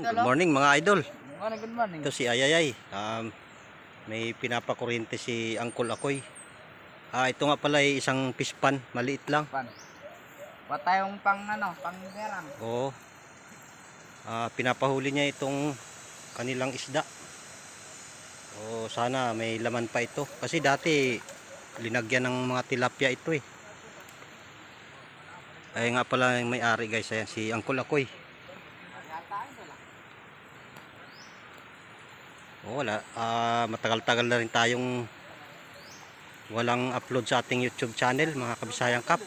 Good morning mga idol. Morning, good morning. Ito si Ayayay. Um, may pinapakuryente si Uncle Akoy. Ah, ito nga pala ay isang pispan, maliit lang. Pan. Wa tayong pang ano, pang meram. Oo. Ah, pinapahuli niya itong kanilang isda. O sana may laman pa ito. Kasi dati linagyan ng mga tilapia ito eh. Ay nga pala may-ari guys, ayan si Uncle Akoy. Oh, wala. Ah, matagal-tagal na rin tayong walang upload sa ating YouTube channel, mga Kabisayang Kap.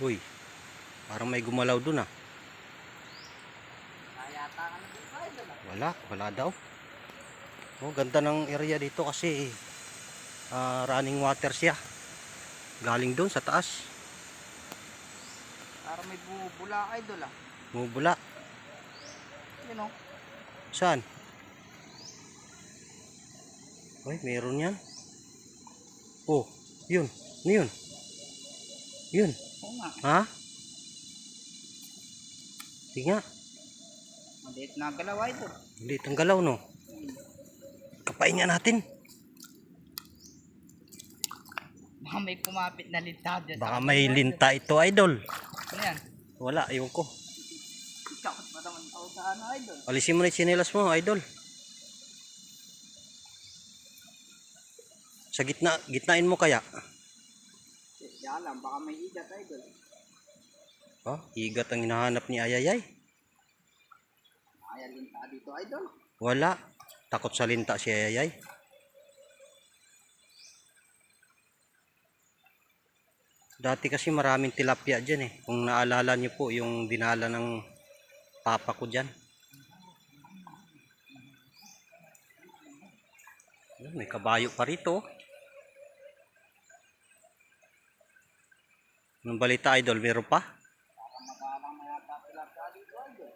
Uy, parang may gumalaw dun ah. Wala, wala daw. Oh, ganda ng area dito kasi ah, running water siya. Galing doon sa taas. Para may bubula idol ah. Mubula. You know. Saan? Uy, meron yan. Oh, yun. Ano yun? Yun. Oo nga. Ha? Nga. Maliit na galaw idol. Liit ang galaw, no? Kapain nga natin. Baka may kumapit na linta dyan. Baka may linta ito, idol. Ano yan? Wala, ayun ko. Takot pa naman ako sa ano idol. Alisin mo na yung tsinelas mo, idol. Sa gitna, gitnain mo kaya? Di alam, baka may igat idol. Oh, igat ang hinahanap ni Ayayay. Kaya linta dito idol. Wala. Takot sa linta si Ayayay. Dati kasi maraming tilapia dyan eh. Kung naalala niyo po yung dinala ng papa ko dyan. May kabayo pa rito. Nung balita idol, meron pa? Dito.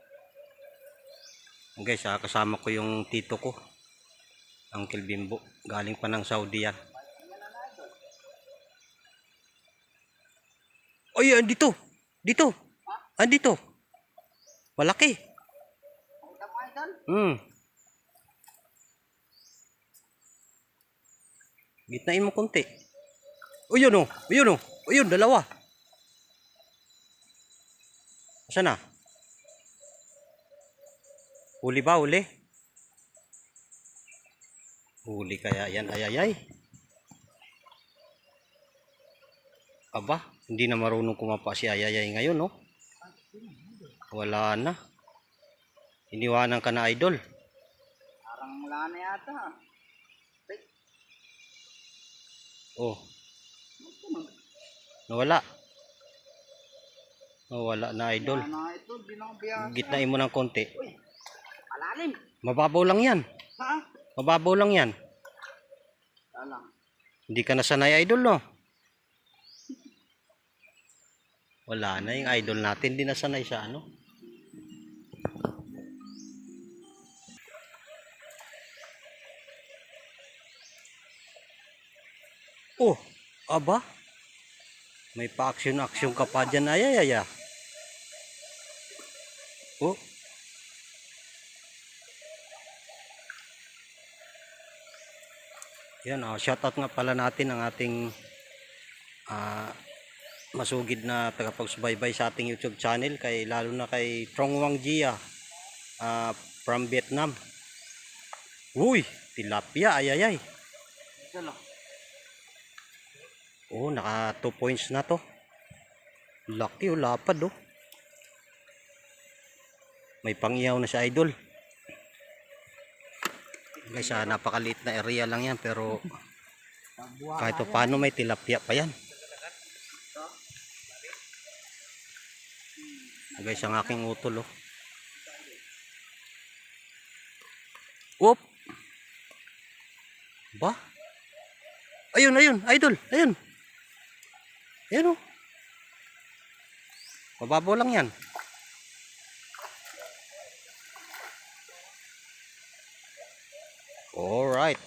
Guys, ah, kasama ko yung tito ko. Uncle Bimbo. Galing pa ng Saudi yan. Oy, andito. Dito. Andito. Malaki. Hmm. Gitnain mo konti. O yun o. O yun o. O yun, dalawa. Saan na? Huli ba? Huli? Huli kaya yan. Ay, ay, ay. Aba, hindi na marunong kumapa si Ayayay ngayon, no? Wala na. Iniwanan ka na, idol. Parang wala na yata. Ay, Oh. Nawala. Nawala na, idol. Wala na biyasa. Gitnain mo ng konti. Malalim. Mababaw lang yan. Ha? Mababaw lang yan. Hindi ka nasanay, idol, no? Wala na yung idol natin. Hindi nasanay sa ano. Oh, aba. May pa-action-action ka pa dyan. Ay, ay. Oh. Yan, oh, shoutout nga pala natin ang ating ah, masugid na tagapagsubaybay sa ating YouTube channel kay lalo na kay Trong Wang Jia ah, from Vietnam. Uy, tilapia, ay ay ay. Oh, naka 2 points na to. Laki oh, lapad oh. May pangiyaw na si idol. Guys, napakaliit na area lang yan pero kahit pa paano may tilapia pa yan. Guys, ang aking utol oh. Whoop! Ba? Ayun, ayun, idol, ayun. Ayun oh. Mababaw lang yan. Alright.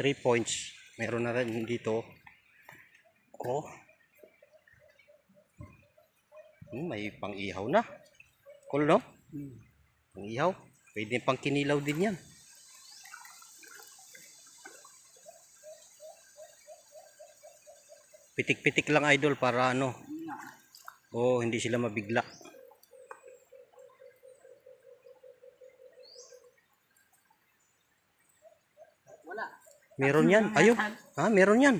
3 points. Meron na rin dito. Oh. Hmm, may pang-ihaw na. Cool, no? Hmm. Pang-ihaw. Pwede pang kinilaw din yan. Pitik-pitik lang idol para ano. Oh, hindi sila mabigla. Wala. Meron yan. Ayun. Ha, meron yan.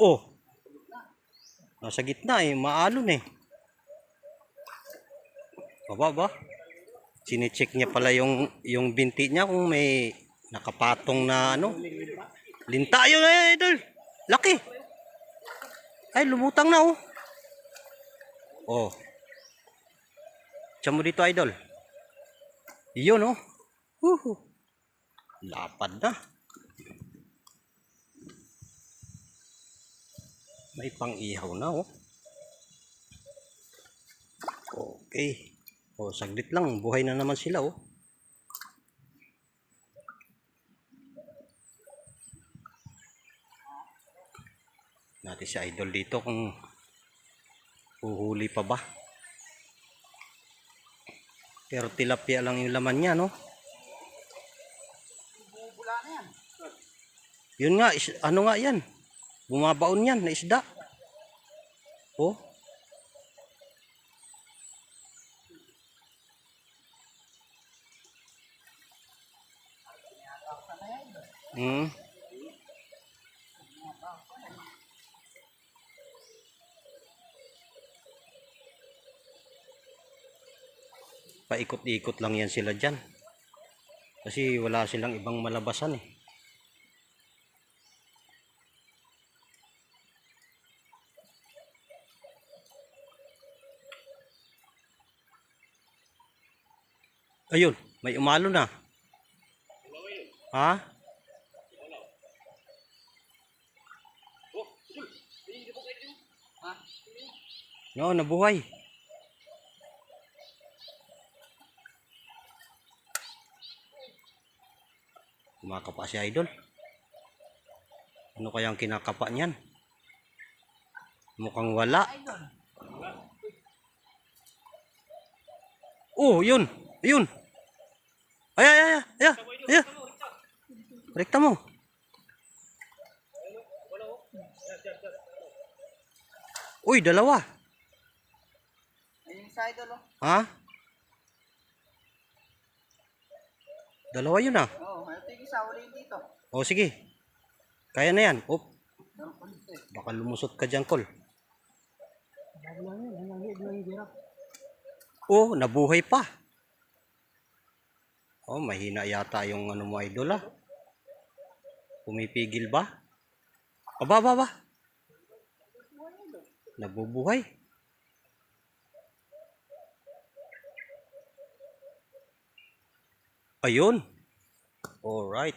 Oh. Nasa gitna eh. Maalon eh. Baba ba? Sinecheck niya pala yung yung binti niya kung may nakapatong na ano. Linta yun eh, idol. Laki. Ay, lumutang na oh. Oh. Tiyan mo dito, idol. Iyon, oh. Woohoo. Lapad na. May pang-ihaw na, oh. Okay. Oh, saglit lang. Buhay na naman sila, oh. Natin si idol dito kung Huhuli pa ba? Pero tilapia lang yung laman niya, no? Yun nga, ano nga yan? Bumabaon yan na isda. Oh. Hmm. Paikot-ikot lang yan sila dyan. Kasi wala silang ibang malabasan eh. Ayun, may umalo na. Ha? No, nabuhay. Kumakapa si Idol. Ano kayang kinakapa niyan? Mukhang wala. Oh, yun. Ayun. Ay, ay, ay, ay, ay, ay. Rekta mo. Uy, dalawa. Ayun sa idol oh. Ha? Dalawa yun ah. Oo, oh, ito yung isa uli dito. O sige. Kaya na yan. Op, eh. baka lumusot ka dyan, Kol. Oh, nabuhay pa. Oh, mahina yata yung ano mo idol ah. Pumipigil ba? Aba, aba, aba. Nabubuhay. Ayun. Alright.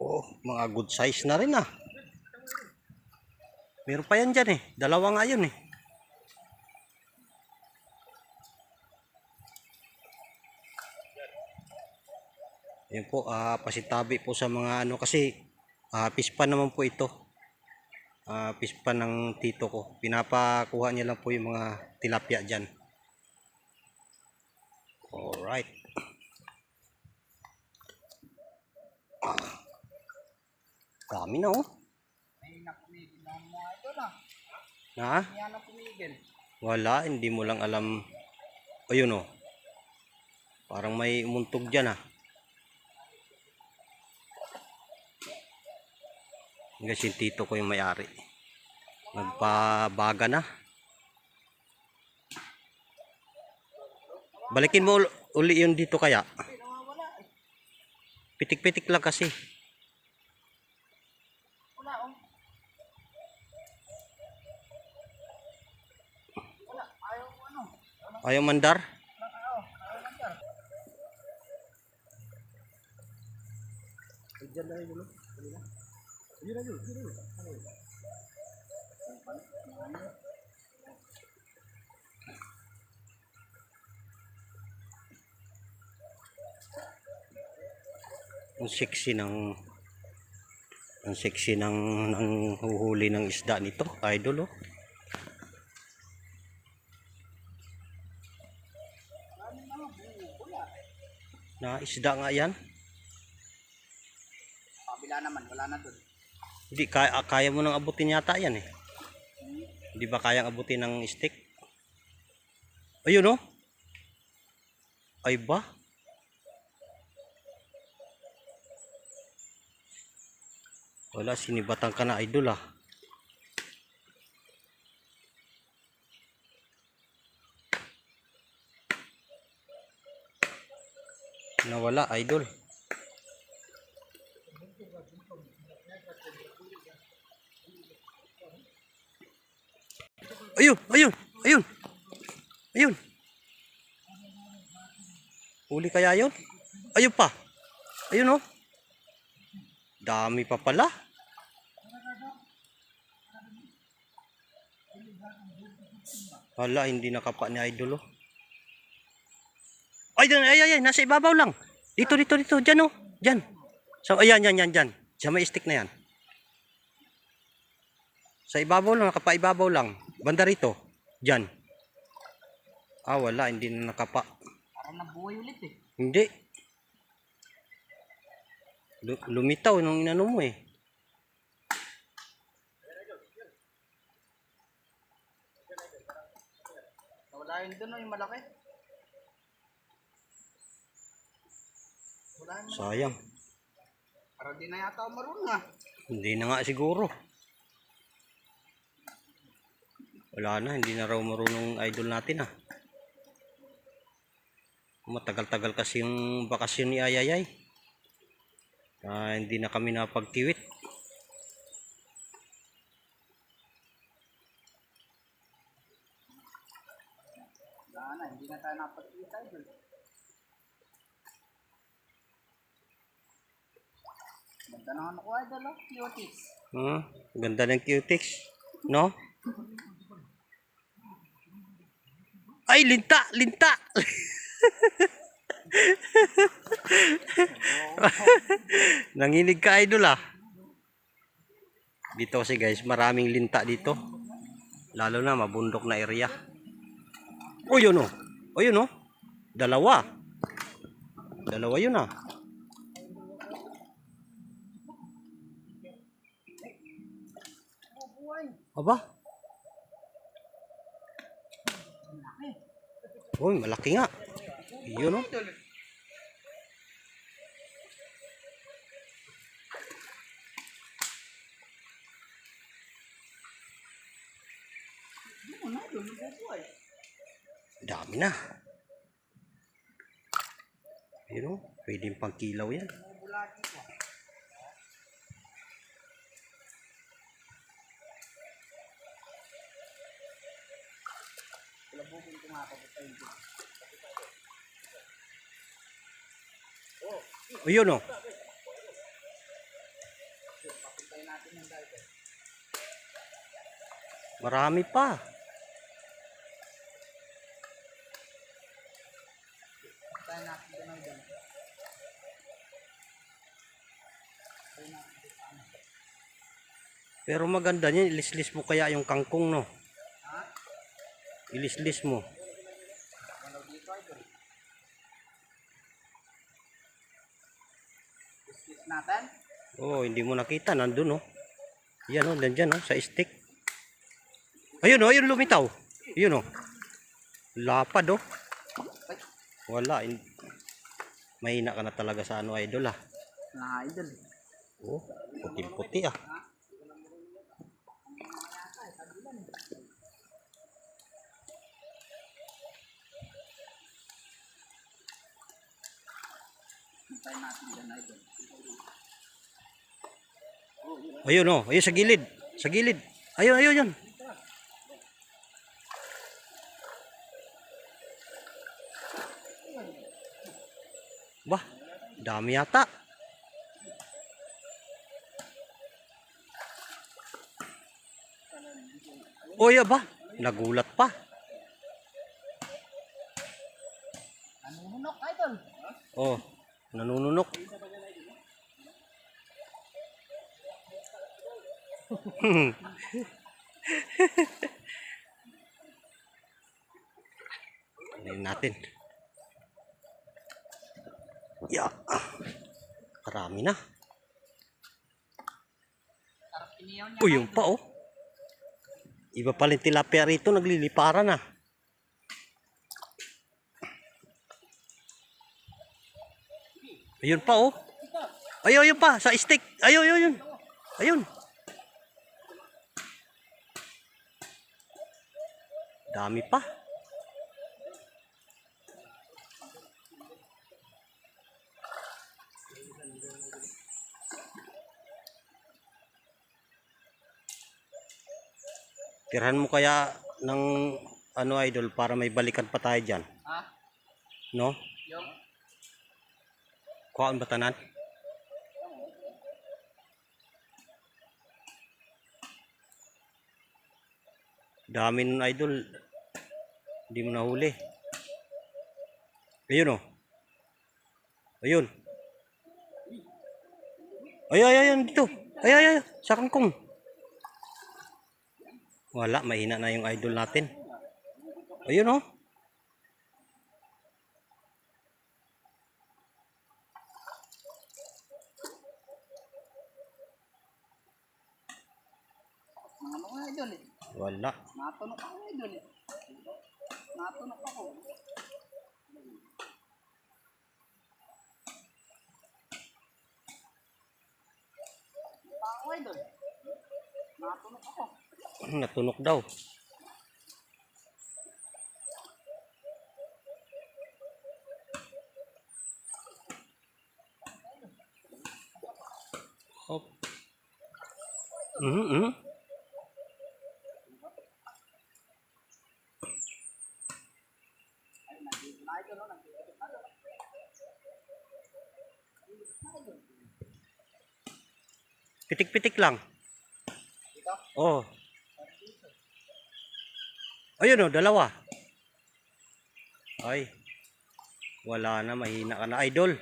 Oh, mga good size na rin ah. Meron pa yan dyan eh. Dalawa nga yun eh. Yan po, ah pasitabi po sa mga ano kasi ah pispa naman po ito. Ah pispa ng tito ko. Pinapakuha niya lang po yung mga tilapia dyan. Alright. Ah. Dami na oh. Ayun na. Wala, hindi mo lang alam. Ayun oh. Parang may umuntog dyan ah. Kasi yung tito ko yung may-ari. Nagpabaga na. Balikin mo ul- uli yun dito kaya. Pitik-pitik lang kasi. Oh. Ayaw ano. Ayaw mandar. Wala, ayaw. Ayaw lang yan. Ang sexy ng ang sexy ng ng huhuli ng isda nito, idol oh. Na isda nga yan. Kabila naman, wala na dun. Hindi kaya, kaya mo nang abutin yata yan eh. Hindi ba kayang abutin ng stick? Ayun oh. Ay ba? Wala, sinibatan ka na idol ah. Nawala idol. Ayun, ayun, ayun. Ayun. Huli kaya yun? Ayun pa. Ayun oh. Dami pa pala. Hala, hindi nakapa ni Idol oh. Ay, ay, ay, ay, nasa ibabaw lang. Dito, dito, dito, dyan oh. Dyan. So, ayan, yan, yan, dyan. Sa may stick na yan. Sa ibabaw lang, nakapaibabaw lang. Banda rito. Dyan. Ah, wala, hindi na nakapa. Parang nabuhay ulit eh. Hindi. Lu- lumitaw nung inano mo eh. Wala yun dun, oh, yung malaki. Wala yun. Sayang. Parang di na yata marunong ah. Hindi na nga siguro. Wala na, hindi na raw marunong idol natin ah. Matagal-tagal kasi yung bakasyon ni Ayayay. Ah, hindi na kami napagtiwit. Wala na, hindi na tayo napagkita dun. Ganda ng ano ko idol oh, cuties. Hmm, ganda ng cutex. No? Ay, linta! Linta! Nanginig ka idol ah. Dito kasi guys, maraming linta dito. Lalo na mabundok na area. O yun oh. O yun oh. Dalawa. Dalawa yun ah. Aba? Uy, malaki nga. Yun oh. Na, dun, nabubuhay. Dami na. Yun oh. Pwedeng pang kilaw yan. Bumubulati ko. Kulabugin ko nga ako sa tayo. O yun oh. Natin yung diver. Marami pa. Pero maganda niyan, ilislis mo kaya yung kangkong no. Ilislis mo. Ano dito idol? Business natin? Oh, hindi mo nakita nandun oh. Yan oh, nandiyan oh sa stick. Ayun oh, ayun lumitaw. Ayun oh. Lapad oh. Wala. hin- Mahina ka na talaga sa ano idol ah. na idol. Oh, puti-puti ah. Papuntayin natin dyan idol. Ayun oh, ayun sa gilid. Sa gilid. Ayun, ayun, ayun. Bah, dami yata. Oy, ba? Nagulat pa. Nanununok idol. Oh, nanununok. Ano natin? Ya. Karami na. Uy, yung pa oh. Iba pala yung tilapia rito, nagliliparan na. Ayun pa oh. Ayun, ayun pa, sa stick. Ayun, ayun, ayun. Ayun. Dami pa. Tirhan mo kaya ng ano idol para may balikan pa tayo dyan. Ha? No? Yung? Kuhaan ba tanan? Dami nun idol. Hindi mo nahuli. Ayun oh. Ayun. Ay, ay, ay, dito. Ay, ay, ay, sa kangkong. Wala, mahina na yung idol natin. Ayun oh. Wala. Natunok ako idol eh. Natunok ako. Ako idol. Natunok ako. Natunok daw. Hop. Mhm, Pitik-pitik lang. Oh. Ayun oh, dalawa. Ay. Wala na, mahina ka na, idol.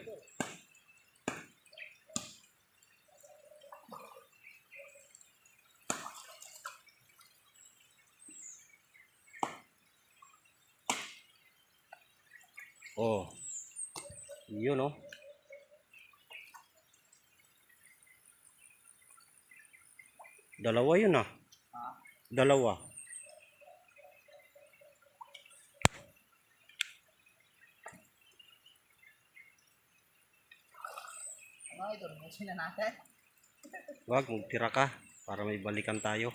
Oh. Yun oh. Dalawa yun ah. Dalawa. Ano? Busin na natin. Wag, magtira ka para may balikan tayo.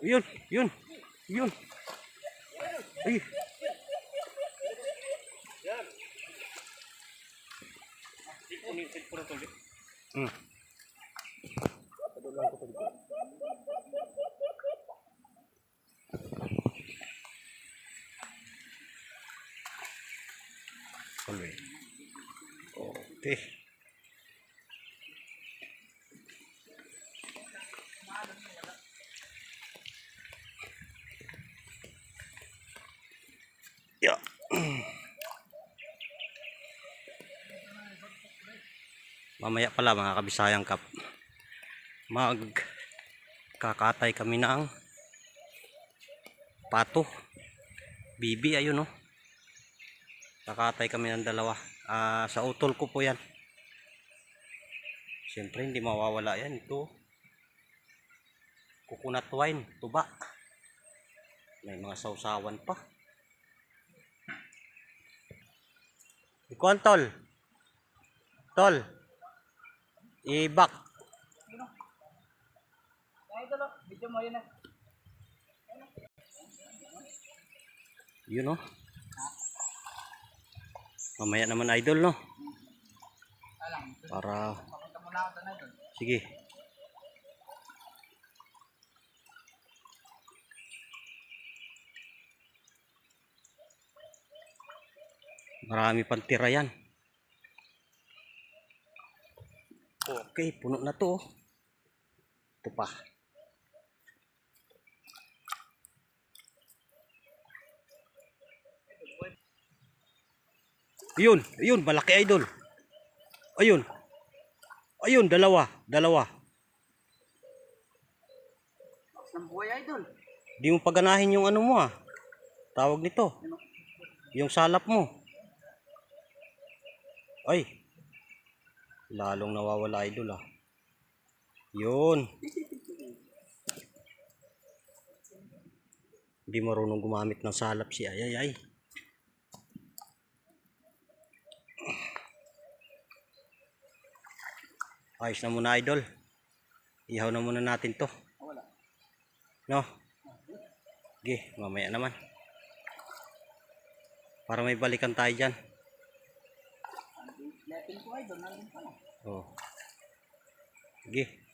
Yun, yun, yun. Ay. Hmm. Tuloy. Okay. Mamaya pala mga kabisayang kap. Mag kakatay kami ng pato. Bibi ayun oh. Kakatay kami ng dalawa. Ah, sa utol ko po yan. Siyempre hindi mawawala yan. Ito. Coconut wine. Tuba. May mga sausawan pa. Ikuan tol. Tol. Ibak. Yun oh. Mamaya naman idol no. Para. Sige. Marami pang tira yan. Okay, puno na to. Ito pa. Ayun, ayun, malaki idol. Ayun. Ayun, dalawa, dalawa. Ng buhay idol. Di mo paganahin yung ano mo ah. Tawag nito. Yung salap mo. Ay. Lalong nawawala idol ah. Yun. Hindi marunong gumamit ng salap si ay ay ay. Ayos na muna idol. Ihaw na muna natin to. Wala. No? Sige, mamaya naman. Para may balikan tayo dyan. Lepin ko idol. Nandun pa na. Oh. Sige.